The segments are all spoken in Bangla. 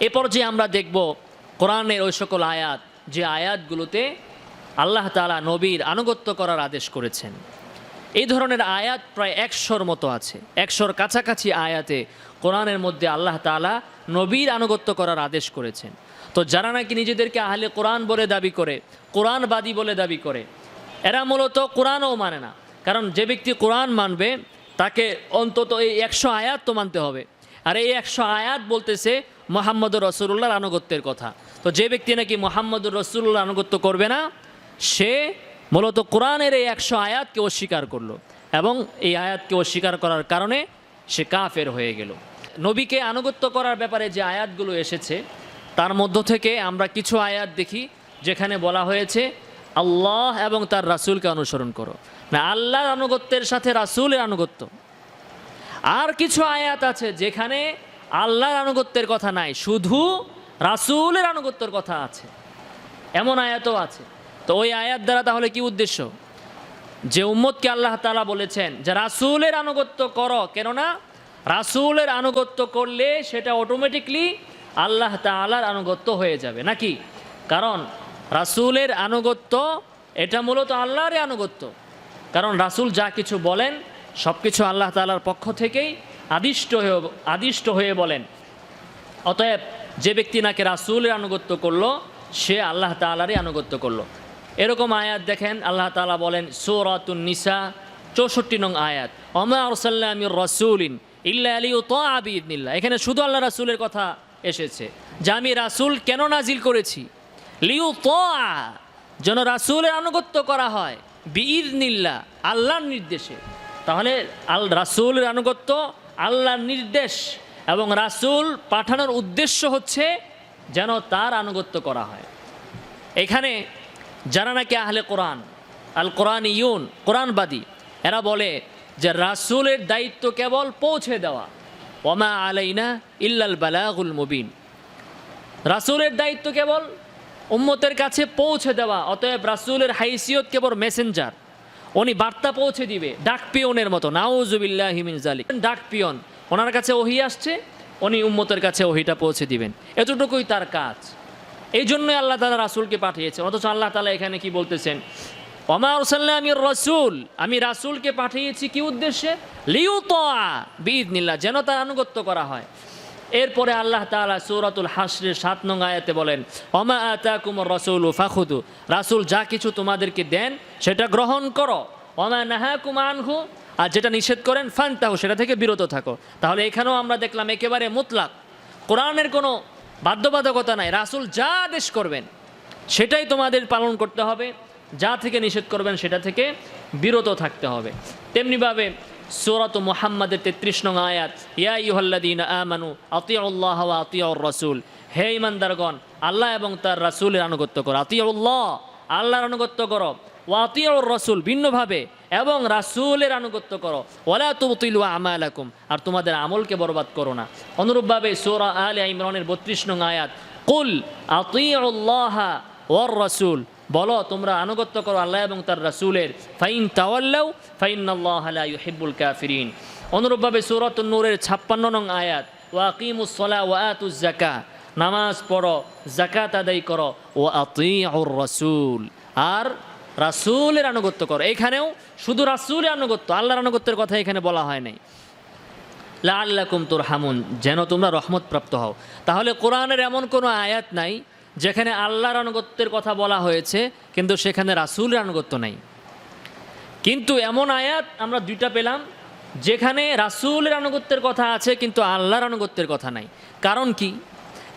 এ পর্যায়ে আমরা দেখব কোরআনের ওই সকল আয়াত, যে আয়াতগুলোতে আল্লাহ তাআলা নবীর আনুগত্য করার আদেশ করেছেন। এই ধরনের আয়াত প্রায় একশোর মতো আছে। একশোর কাছাকাছি আয়াতে কোরআনের মধ্যে আল্লাহ তাআলা নবীর আনুগত্য করার আদেশ করেছেন। তো যারা নাকি নিজেদেরকে আহলে কোরআন বলে দাবি করে, কোরআনবাদী বলে দাবি করে, এরা মূলত কোরআনও মানে না। কারণ যে ব্যক্তি কোরআন মানবে, তাকে অন্তত এই একশো আয়াত তো মানতে হবে। আর এই একশো আয়াত বলতেছে মোহাম্মদুর রসুল্লাহর আনুগত্যের কথা। তো যে ব্যক্তি নাকি মোহাম্মদুর রসুল্লাহ আনুগত্য করবে না, সে মূলত কোরআনের এই একশো আয়াতকে অস্বীকার করল এবং এই আয়াতকে অস্বীকার করার কারণে সে কাফের হয়ে গেল। নবীকে আনুগত্য করার ব্যাপারে যে আয়াতগুলো এসেছে, তার মধ্য থেকে আমরা কিছু আয়াত দেখি, যেখানে বলা হয়েছে, আল্লাহ এবং তার রাসূলকে অনুসরণ করো। না, আল্লাহর আনুগত্যের সাথে রাসূলের আনুগত্য। আর কিছু আয়াত আছে যেখানে আল্লাহর আনুগত্যের কথা নাই, শুধু রাসূলের আনুগত্যের কথা আছে। এমন আয়াতও আছে। তো ওই আয়াত দ্বারা তাহলে কি উদ্দেশ্য? যে উম্মতকে আল্লাহ তালা বলেছেন যে, রাসূলের আনুগত্য করো। কেননা রাসূলের আনুগত্য করলে সেটা অটোমেটিকলি আল্লাহ তাআলার আনুগত্য হয়ে যাবে। নাকি? কারণ রাসূলের আনুগত্য, এটা মূলত আল্লাহরই আনুগত্য। কারণ রাসূল যা কিছু বলেন সব কিছু আল্লাহ তালার পক্ষ থেকেই আদিষ্ট হয়ে আদিষ্ট হয়ে বলেন। অতএব যে ব্যক্তি নাকি রাসূলের আনুগত্য করল, সে আল্লাহ তাআলারই আনুগত্য করল। এরকম আয়াত দেখেন, আল্লাহ তাআলা বলেন, সূরাতুন নিসা, চৌষট্টি নং আয়াত অমা আরসাল্লামির রসুলিন ইল্লা আলী তো আবিদনিল্লা এখানে শুধু আল্লাহ রাসূলের কথা এসেছে। যে আমি রাসূল কেন নাজিল করেছি? লিউ তো যেন রাসূলের আনুগত্য করা হয় বিইদনিল্লা আল্লাহর নির্দেশে। তাহলে আল রাসূলের আনুগত্য আল্লাহর নির্দেশ এবং রাসূল পাঠানোর উদ্দেশ্য হচ্ছে যেন তার আনুগত্য করা হয়। এখানে যারা নাকি আহলে কোরআন আল কোরআন ইউন কোরআনবাদী, এরা বলে যে রাসূলের দায়িত্ব কেবল পৌঁছে দেওয়া। ওমা আলাইনা ইল্লাল বালাগুল মুবিন। রাসূলের দায়িত্ব কেবল উম্মতের কাছে পৌঁছে দেওয়া, অতএব রাসূলের হাইসিয়ত কেবল মেসেঞ্জার। উনি বার্তা পৌঁছে দিবে, ডাক পিয়নের মতো। নাউজুবিল্লাহি জালিক ডাক পিয়ন, ওনার কাছে ওহি আসছে, উনি উম্মতের কাছে ওহিটা পৌঁছে দিবেন। এতটুকুই তার কাজ। এই জন্যই আল্লাহ তালা রাসূলকে পাঠিয়েছেন। অথচ আল্লাহ তালা এখানে কি বলতেছেন? অমার আমি রসুল। আমি রাসূলকে পাঠিয়েছি কি উদ্দেশ্যে? লিউ বিদনিল্লাহ যেন তার আনুগত্য করা হয়। এরপরে আল্লাহ তাআলা সূরাতুল হাসরের সাত নং আয়াতে বলেন অমা আতাকুম রসুল ফাখুদু। রাসূল যা কিছু তোমাদেরকে দেন, সেটা গ্রহণ করো। অমা নাহাকুম আনহু। আর যেটা নিষেধ করেন ফান ফান্তাহু, সেটা থেকে বিরত থাকো। তাহলে এখানেও আমরা দেখলাম একেবারে মুতলাক। কোরআনের কোনো বাধ্যবাধকতা নাই। রাসূল যা আদেশ করবেন, সেটাই তোমাদের পালন করতে হবে। যা থেকে নিষেধ করবেন, সেটা থেকে বিরত থাকতে হবে। তেমনিভাবে সূরাত মুহাম্মাদের তেত্রিশ নং আয়াত, ইয়া ইউহাল্লাদিন আমানু, আতিউল্লাহ আতিউর রাসূল। হে ইমানদারগণ আল্লাহ এবং তার রাসূলের আনুগত্য করো। আতিউল্লাহ, আল্লাহর আনুগত্য করো। ওয়া আতিউর রাসূল, ভিন্নভাবে, এবং রাসূলের আনুগত্য করো। ওয়ালা তুবতিলু আমালাকুম, আর তোমাদের আমলকে বরবাদ করো না। অনুরূপভাবে সূরা আলে ইমরানের 32 নং আয়াত, কুল আতিউল্লাহ ওয়ার রাসূল বলো, তোমরা আনুগত্য করো আল্লাহ এবং তার রাসুলের। ফাইন তাওয়াল্লাউ ফাইন আল্লাহ লা ইউহিব্বুল কাফিরিন। অনুরূপভাবে সূরাত নূরের 56 নং আয়াত ওয়াকিমুস সালাহ ওয়া আতুজ যাকাহ। নামাজ পড়ো জাকাত আদায় করো ও আতিউর রাসূল। আর রাসূলের আনুগত্য করো। এখানেও শুধু রাসূলের আনুগত্য, আল্লাহর আনুগত্যের কথা এখানে বলা হয় নাই। লাআল্লাকুম তুরহামুন, যেন তোমরা রহমত প্রাপ্ত হও। তাহলে কোরআনের এমন কোনো আয়াত নাই যেখানে আল্লাহর আনুগত্যের কথা বলা হয়েছে, কিন্তু সেখানে রাসূলের আনুগত্য নাই। কিন্তু এমন আয়াত আমরা দুইটা পেলাম, যেখানে রাসূলের আনুগত্যের কথা আছে, কিন্তু আল্লাহর আনুগত্যের কথা নাই। কারণ কি?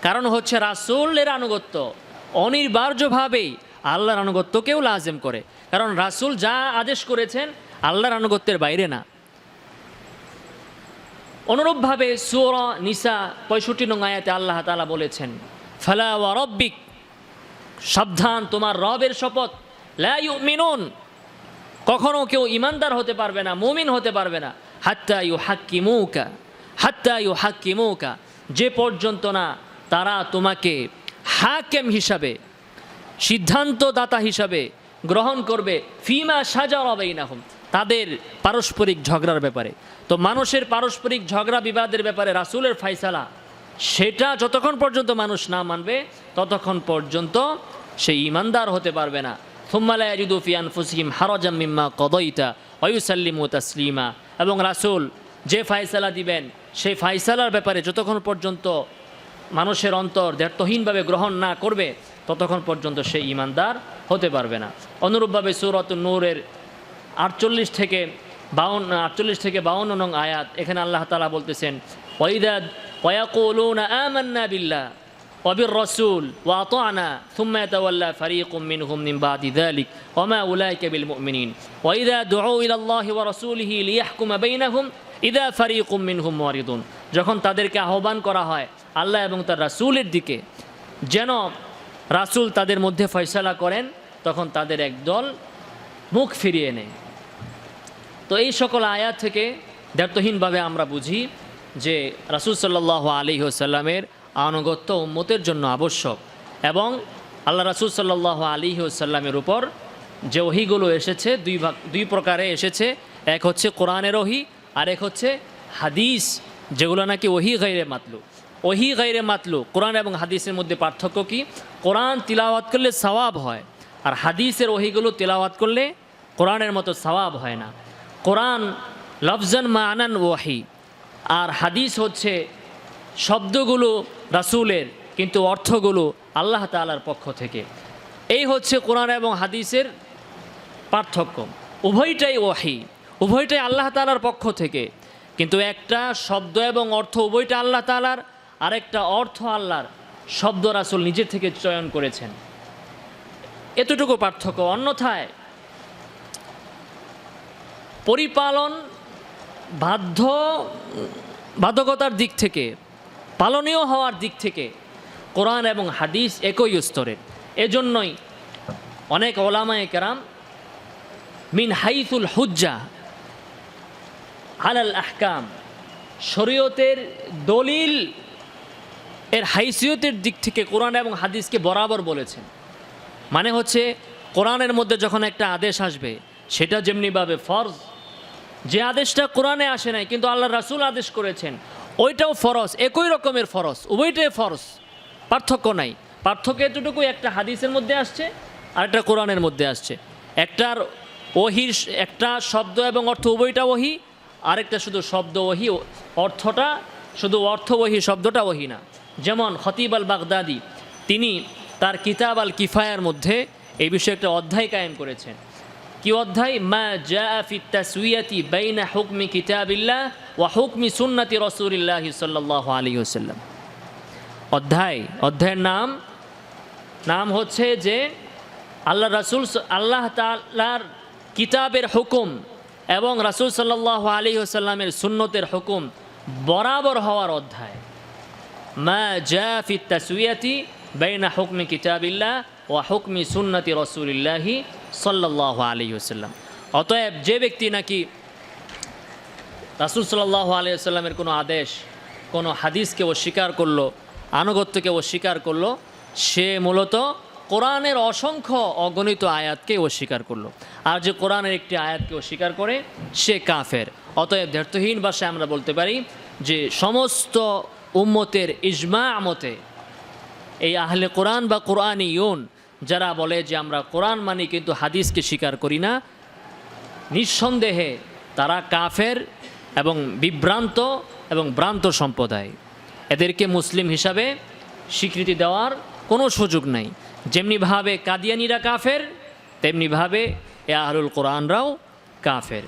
কারণ হচ্ছে রাসূলের আনুগত্য অনিবার্যভাবেই আল্লাহর আনুগত্যকেও লাজেম করে। কারণ রাসূল যা আদেশ করেছেন, আল্লাহর আনুগত্যের বাইরে না। অনুরূপভাবে সুরা নিসা পঁয়ষট্টি নং আয়াতে আল্লাহ তাআলা বলেছেন ফালা রব্বিক, সাবধান, তোমার রবের শপথ। লা ইউমিনুন, কখনো কেউ ইমানদার হতে পারবে না, মুমিন হতে পারবে না। হাত্তা ইউ হাক্কিমৌকা হাত্তা ইউ হাক্কি মৌকা যে পর্যন্ত না তারা তোমাকে হাকেম হিসাবে, সিদ্ধান্তদাতা হিসাবে গ্রহণ করবে। ফিমা সাজা রবেইনাহুম তাদের পারস্পরিক ঝগড়ার ব্যাপারে। তো মানুষের পারস্পরিক ঝগড়া বিবাদের ব্যাপারে রাসূলের ফাইসালা সেটা যতক্ষণ পর্যন্ত মানুষ না মানবে, ততক্ষণ পর্যন্ত সে ইমানদার হতে পারবে না। থুম্মালা মিম্মা কদাইতা ওয়ায়ুসাল্লিমু তাসলিমা এবং রাসূল যে ফায়সালা দিবেন, সেই ফায়সালার ব্যাপারে যতক্ষণ পর্যন্ত মানুষের অন্তর দ্ব্যর্থহীনভাবে গ্রহণ না করবে, ততক্ষণ পর্যন্ত সে ইমানদার হতে পারবে না। অনুরূপভাবে সুরত নূরের আটচল্লিশ থেকে বাউন্ন, আটচল্লিশ থেকে বাউন্ন নং আয়াত, এখানে আল্লাহ তালা বলতেছেন ওয়াইদাদ ওয়াকুলুন আমান্না বিল্লাহ অবির রসুল ওয়াতানা থুম্মা তাওয়াল্লা ফারিকুম মিনহুম মিন বাদি যালিক ওমা উলাইকা বিল মুমিনিন ওয়া ইযা দুউ ইলা আল্লাহি ওয়া রাসূলিহি লিয়াহকুমা বাইনাহুম ইদা যখন তাদেরকে আহ্বান করা হয় আল্লাহ এবং তার রাসূলের দিকে, যেন রাসূল তাদের মধ্যে ফয়সালা করেন, তখন তাদের একদল মুখ ফিরিয়ে নেয়। তো এই সকল আয়াত থেকে দায়িত্বহীনভাবে আমরা বুঝি যে রাসুল সাল্লাহ আলী সাল্লামের আনুগত্য উম্মতের জন্য আবশ্যক এবং আল্লাহ রাসুল সাল্লাহ আলী সাল্লামের উপর যে ওহিগুলো এসেছে, দুই ভাগ, দুই প্রকারে এসেছে। এক হচ্ছে কোরআনের ওহি আর এক হচ্ছে হাদিস, যেগুলো নাকি ওহি গাইরে মাতলু। ওহি গাইরে মাতলু, কোরআন এবং হাদিসের মধ্যে পার্থক্য কি? কোরআন তিলাওয়াত করলে সওয়াব হয়, আর হাদিসের ওহিগুলো তিলাওয়াত করলে কোরআনের মতো সওয়াব হয় না। কোরআন লফজান মানান ওয়াহি আর হাদিস হচ্ছে শব্দগুলো রাসূলের, কিন্তু অর্থগুলো আল্লাহ তালার পক্ষ থেকে। এই হচ্ছে কোরআন এবং হাদিসের পার্থক্য। উভয়টাই ওয়াহি, উভয়টাই আল্লাহ তাআলার পক্ষ থেকে। কিন্তু একটা শব্দ এবং অর্থ উভয়টা আল্লাহ তাআলার, আরেকটা অর্থ আল্লাহর, শব্দ রাসুল নিজের থেকে চয়ন করেছেন। এতটুকু পার্থক্য। অন্যথায় পরিপালন বাধ্য বাধ্যকতার দিক থেকে, পালনীয় হওয়ার দিক থেকে কোরআন এবং হাদিস একই স্তরের এজন্যই অনেক ওলামায় কেরাম মিন হাইফুল হুজ্জা আলাল আহকাম, শরীয়তের দলিল এর হাইসিয়তের দিক থেকে কোরআন এবং হাদিসকে বরাবর বলেছেন। মানে হচ্ছে কোরআনের মধ্যে যখন একটা আদেশ আসবে, সেটা যেমনিভাবে ফরজ যে আদেশটা কোরআনে আসে নাই, কিন্তু আল্লাহ রাসূল আদেশ করেছেন, ওইটাও ফরজ, একই রকমের ফরজ, উভয়টাই ফরজ, পার্থক্য নাই। পার্থক্য এতটুকু একটা হাদিসের মধ্যে আসছে, আর একটা কোরআনের মধ্যে আসছে। একটার ওহির একটা শব্দ এবং অর্থ উভয়টা ওহি, আরেকটা শুধু শব্দ ওহি অর্থটা শুধু অর্থ ওহি, শব্দটা ওহি না। যেমন খতিব আল বাগদাদি তিনি তার কিতাব আল কিফায়ার মধ্যে এই বিষয়ে একটা অধ্যায় কায়েম করেছেন। কি অধ্যায়? মা জা ফি তাসউয়াতি বাইনা হুকমি কিতাবিল্লাহ ওয়া হুকমি সুন্নতি রাসূলিল্লাহ সাল্লাল্লাহু আলাইহি ওয়াসাল্লাম। অধ্যায়, অধ্যায়ের নাম নাম হচ্ছে যে আল্লাহ রাসূল আল্লাহ তাআলার কিতাবের হুকুম এবং রাসূল সাল্লাল্লাহু আলাইহি ওয়াসাল্লামের সুন্নতের হুকুম বরাবর হওয়ার অধ্যায়। মা জা ফি তাসউয়াতি বাইনা হুকমি কিতাবিল্লাহ ওয়া হুকমি সুন্নতি রসুলিল্লাহি সাল্লাহ আলী ওসাল্লাম অতএব যে ব্যক্তি নাকি রাসুল সাল্লাহ আলী আসাল্লামের কোনো আদেশ, কোনো হাদিসকে অস্বীকার করল, আনুগত্যকে অস্বীকার করল, সে মূলত কোরআনের অসংখ্য অগণিত আয়াতকে অস্বীকার করল। আর যে কোরআনের একটি আয়াতকে অস্বীকার করে, সে কাফের। অতএব দ্ব্যর্থহীন ভাষায় আমরা বলতে পারি যে সমস্ত উম্মতের ইজমা মতে এই আহলে কোরআন বা কোরআন ইউন যারা বলে যে আমরা কোরআন মানি কিন্তু হাদিসকে স্বীকার করি না, নিঃসন্দেহে তারা কাফের এবং বিভ্রান্ত এবং ভ্রান্ত সম্প্রদায়। এদেরকে মুসলিম হিসাবে স্বীকৃতি দেওয়ার কোনো সুযোগ নাই। যেমনিভাবে কাদিয়ানিরা কাফের, তেমনিভাবে এ আহলুল কোরআনরাও কাফের।